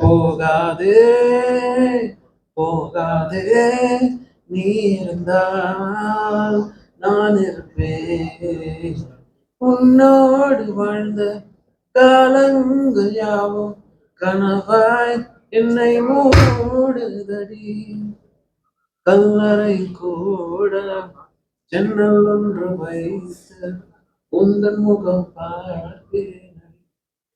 போகாதே போகாதே. நீ இருந்தால் நான் இருப்பேன். உன்னோடு வாழ்ந்த காலங்கள் யாவும் கனவாய் என்னை மூடுதடி. கல்லறை கூட ஜன்னல் ஒன்று வைத்து உந்தன் முகம் பார்ப்பேன்.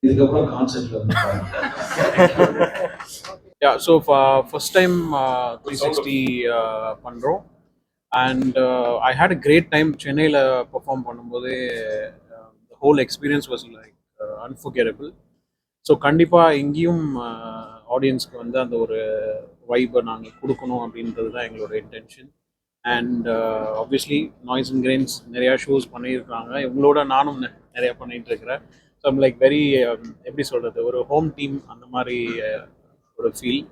இதுக்கப்புறம் கான்செப்ட்ல வந்து பாருங்க. Yeah, so for first time uh, 360 uh, பண்றோம். And I had a great time சென்னையில் பெர்ஃபார்ம் பண்ணும்போது the whole experience was like unforgettable so கண்டிப்பாக எங்கேயும் ஆடியன்ஸ்க்கு வந்து அந்த ஒரு வைப்பை நாங்கள் கொடுக்கணும் அப்படின்றது தான் எங்களோட intention and obviously noise and grains நிறையா ஷோஸ் பண்ணியிருக்காங்க. இவங்களோட நானும் நிறையா பண்ணிட்டு இருக்கிறேன். ஸோ ஐம் லைக் வெரி எப்படி சொல்கிறது ஒரு ஹோம் டீம் அந்த மாதிரி uh, ஒரு ஃபீல்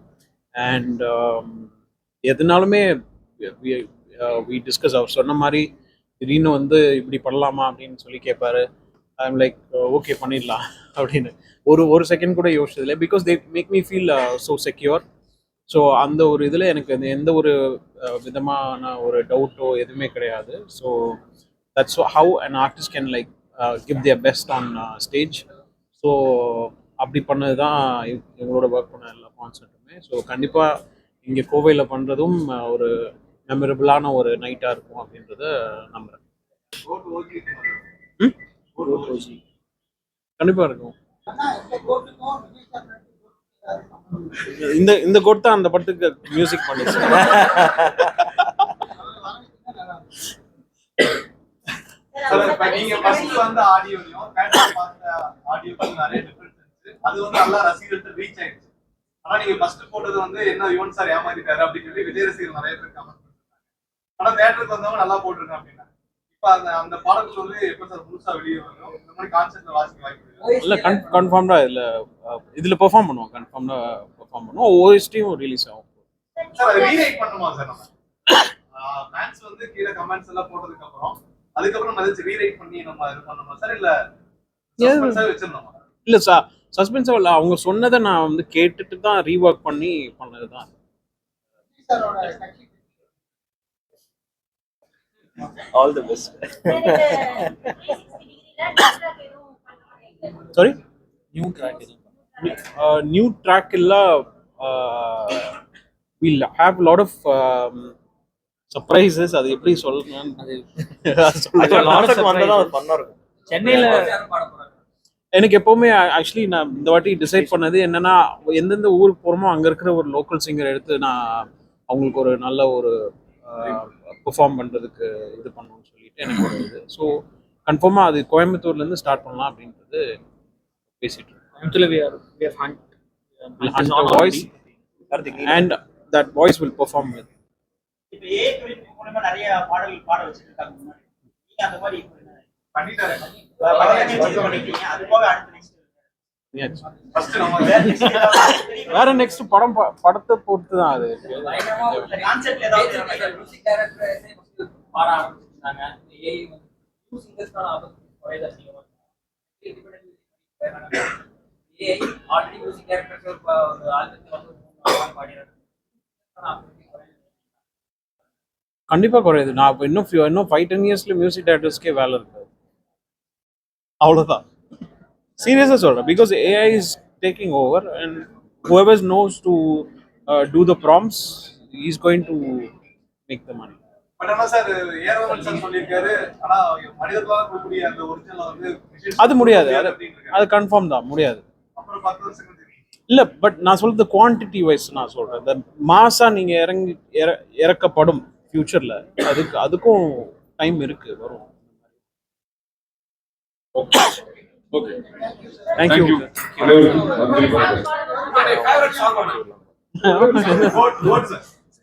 அண்ட் um, எதுனாலுமே வி டிஸ்கஸ் uh, அவர் சொன்ன மாதிரி திடீர்னு வந்து இப்படி பண்ணலாமா அப்படின்னு சொல்லி கேட்பாரு ஐம் லைக் ஓகே பண்ணிடலாம் அப்படின்னு. ஒரு ஒரு செகண்ட் கூட யோசிச்சதில்லை. Because they make me feel so secure so அந்த ஒரு இதில் எனக்கு அந்த எந்த ஒரு uh, விதமான ஒரு டவுட்டோ எதுவுமே கிடையாது. So that's how an artist can like give their best on stage so அப்படி பண்ணது தான் இவங்களோட ஒர்க் பண்ண எல்லா கான்சர்ட்டுமே ஸோ கண்டிப்பாக இங்கே கோவையில் பண்ணுறதும் uh, ஒரு மெமரபிளான ஒரு நைட்டாக இருக்கும் அப்படின்றத நம்புகிறேன் கண்டிப்பாக இருக்கும். இந்த இந்த கோட் தான் அந்த படத்துக்கு மியூசிக் பண்ணிச்சு. நீங்க first வந்த ஆடியோலையும் தேட்டர்ல பார்த்த ஆடியோக்கும் நிறைய டிஃபரன்ஸ் இருந்துச்சு. அது வந்து நல்லா ரசிகர்கள்ட்ட ரீச் ஆயிடுச்சு. ஆனா நீங்க ஃபர்ஸ்ட் போட்டது வந்து என்ன யுவன் சார் ஏமாத்திட்டாரு? அப்படின்னு சொல்லி விஜய் ரசிகர்கள் நிறைய பேர் கமெண்ட் பண்ணிருக்காங்க ஆனா தேட்டருக்கு வந்தவங்க நல்லா போட்டிருக்காங்க அப்படின்னா. இப்ப அந்த அந்த பாடல் வந்து எப்ப சார் முழுசா வெளியே வரும் இந்த மாதிரி கான்செப்ட்ல வாசிக்க வாய்ப்பு இல்லை கன் கன்ஃபார்ம்டாக இதில் இதில் பெர்ஃபார்ம் பண்ணுவோம். கன்ஃபார்ம்டாக பெர்ஃபார்ம் பண்ணுவோம். ஓஎஸ்டியும் ரிலீஸ் ஆகும். சார் அதை ரீரைட் பண்ணுமா சார் நம்ம? ஃபேன்ஸ் வந்து கீழே கமெண்ட்ஸ் எல்லாம் போட்டதுக்கு அப்புறம் அதுக்கப்புறம் ஏதாச்சும் ரீரைட் பண்ணி நம்ம இது பண்ணணுமா? சார் இல்ல வச்சிருந்தோமா இல்லை. சா சஸ்பென்ஸாக இல்லை. அவங்க சொன்னதை நான் வந்து கேட்டுட்டு தான் ரீஒர்க் பண்ணி பண்ணது தான் all the best sorry new track new track இல்ல will have lot of surprises அது எப்படி இருக்கும். சென்னையில எனக்கு எப்பவுமே ஆக்சுவலி நான் இந்த வாட்டி டிசைட் பண்ணது என்னன்னா எந்தெந்த ஊருக்கு போகிறோமோ அங்கே இருக்கிற ஒரு லோக்கல் சிங்கர் எடுத்து நான் அவங்களுக்கு ஒரு நல்ல ஒரு பெர்ஃபார்ம் பண்ணுறதுக்கு இது பண்ணணும்னு சொல்லிட்டு எனக்கு ஒரு இது. ஸோ கன்ஃபார்மாக அது கோயம்புத்தூர்லேருந்து ஸ்டார்ட் பண்ணலாம் அப்படின்றது பேசிட்டு இருக்கோம் Actually, we are we are hunt. We'll இப்ப ஏ குறிப்பு மூலமா நிறைய பாடல்கள் பாட வச்சுட்டு இருக்காங்க முன்னாடி. நீங்க அந்த மாதிரி பண்ணிட்டாரு. அது போக அடுத்த நெக்ஸ்ட் Yes. ஃபர்ஸ்ட் நம்ம வேற நெக்ஸ்ட் படம் படத்தை பொறுத்து தான் அது. ஆல்ரெடி மியூசிக் டைரக்டர்ஸ் ஒரு ஆல்பத்தில் வந்து. மூணு நாலு பாடினாங்க கண்டிப்பா குறையுது. நான் இப்ப இன்னும் இன்னும் ஃபைவ் டென் இயர்ஸ்ல மியூசிக் டைரக்டர்ஸ்க்கே வேலை இருக்காது அவ்வளவுதான். சீரியஸா சொல்றேன். Because AI is taking over and whoever knows to uh, do the prompts is going to make the money. அது முடியாது. அது கன்ஃபார்ம் தான். முடியாது. இல்ல பட் நான் சொல்றது குவான்டிட்டி வைஸ் நான் சொல்றேன். மாசா நீங்க இறங்கி இற- இறக்கப்படும். ஃபியூச்சர்ல அதுக்கு அதுக்கும் டைம் இருக்கு வரும். Okay okay thank you.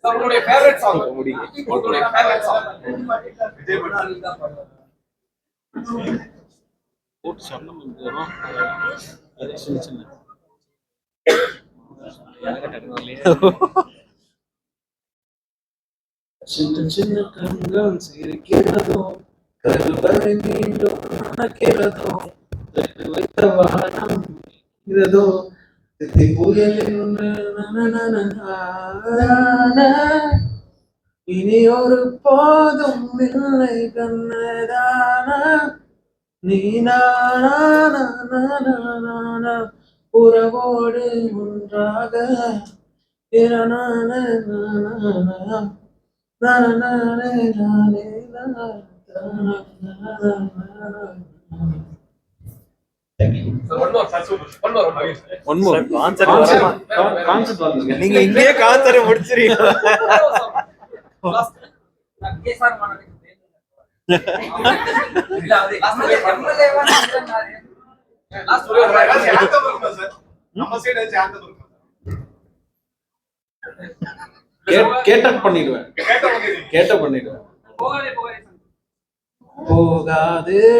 உங்களுடைய ஃபேவரட் சாங் உங்களுடைய ஃபேவரட் சாங் விஜய் பட் போட்டு சொன்ன வரும் அது சின்ன சின்ன. சின்ன சின்ன கண்கள் சிரிக்கிறதோ கருவறை மீண்டும் நடக்கிறதோ தட்டு வைத்த வானம் இருக்கிறதோ தித்தி புயலில் இனி ஒரு போதும் இல்லை கண்ணதானா நீ நான உறவோடு ஒன்றாக இரணான நீங்க இங்கேயே கான்செப்ட் முடிச்சிருக்கீங்க நம்ம சைடு கேட்ட பண்ணிடுவேன். கேட்ட பண்ணிடுவேன். போகாதே, போகாதே. போகாதே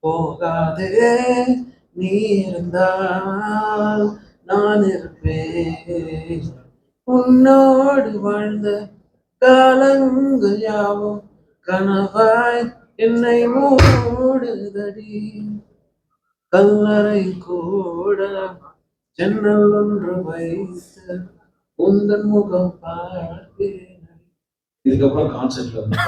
போகாதே. நீ இருந்தால் நான் இருப்பேன். உன்னோடு வாழ்ந்த காலங்கள் யாவும் கனவாய் என்னை மூடுதடி. கல்லறை கூட ஜன்னல் ஒன்று வைத்து உந்தன் முகம் இதுக்கப்புறம் கான்செப்ட்ல வந்து